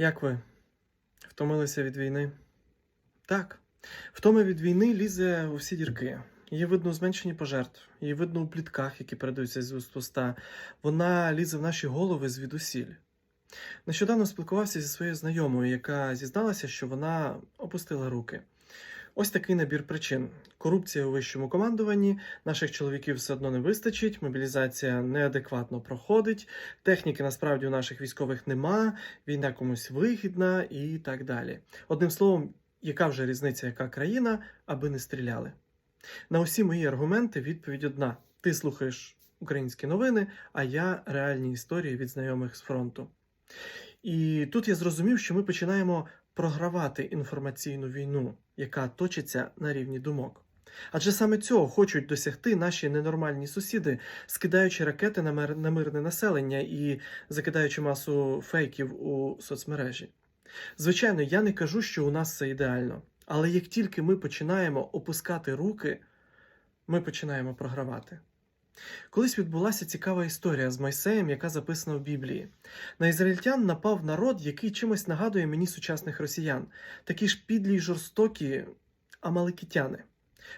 Як ви? Втомилися від війни? Так. Втома від війни лізе у всі дірки. Її видно у зменшенні пожертв, її видно у плітках, які передаються з уст уста. Вона лізе в наші голови звідусіль. Нещодавно спілкувався зі своєю знайомою, яка зізналася, що вона опустила руки. Ось такий набір причин: корупція у вищому командуванні, наших чоловіків все одно не вистачить, мобілізація неадекватно проходить, техніки насправді у наших військових нема, війна комусь вигідна і так далі. Одним словом, яка вже різниця, яка країна, аби не стріляли? На усі мої аргументи відповідь одна: ти слухаєш українські новини, а я реальні історії від знайомих з фронту. І тут я зрозумів, що ми починаємо програвати інформаційну війну, яка точиться на рівні думок. Адже саме цього хочуть досягти наші ненормальні сусіди, скидаючи ракети на, мир, на мирне населення і закидаючи масу фейків у соцмережі. Звичайно, я не кажу, що у нас все ідеально, але як тільки ми починаємо опускати руки, ми починаємо програвати. Колись відбулася цікава історія з Мойсеєм, яка записана в Біблії. На ізраїльтян напав народ, який чимось нагадує мені сучасних росіян, такі ж підлі й жорстокі амаликитяни.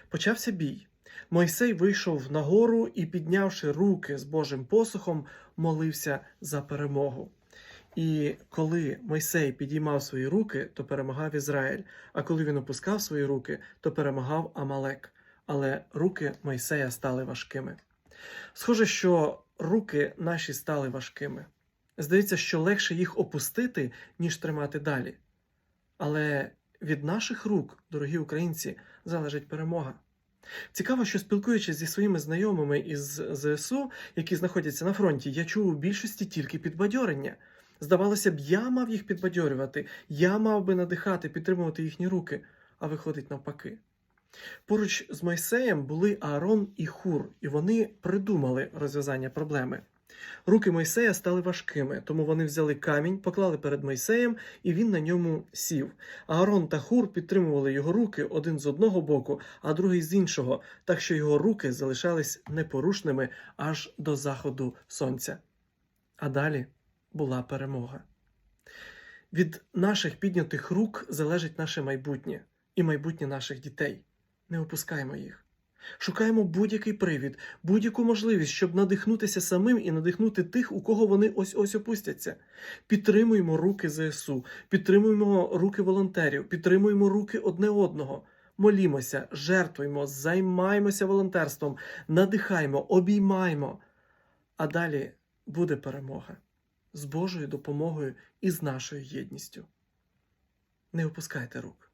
Почався бій. Мойсей вийшов на гору і, піднявши руки з Божим посухом, молився за перемогу. І коли Мойсей підіймав свої руки, то перемагав Ізраїль, а коли він опускав свої руки, то перемагав Амалек. Але руки Мойсея стали важкими. Схоже, що руки наші стали важкими. Здається, що легше їх опустити, ніж тримати далі. Але від наших рук, дорогі українці, залежить перемога. Цікаво, що спілкуючись зі своїми знайомими із ЗСУ, які знаходяться на фронті, я чув у більшості тільки підбадьорення. Здавалося б, я мав їх підбадьорювати, я мав би надихати, підтримувати їхні руки, а виходить навпаки. Поруч з Мойсеєм були Аарон і Хур, і вони придумали розв'язання проблеми. Руки Мойсея стали важкими, тому вони взяли камінь, поклали перед Мойсеєм, і він на ньому сів. Аарон та Хур підтримували його руки один з одного боку, а другий з іншого, так що його руки залишались непорушними аж до заходу сонця. А далі була перемога. Від наших піднятих рук залежить наше майбутнє і майбутнє наших дітей. Не опускаймо їх. Шукаємо будь-який привід, будь-яку можливість, щоб надихнутися самим і надихнути тих, у кого вони ось ось опустяться. Підтримуємо руки ЗСУ, підтримуємо руки волонтерів, підтримуємо руки одне одного. Молімося, жертвуємо, займаємося волонтерством, надихаємо, обіймаємо. А далі буде перемога з Божою допомогою і з нашою єдністю. Не опускайте рук.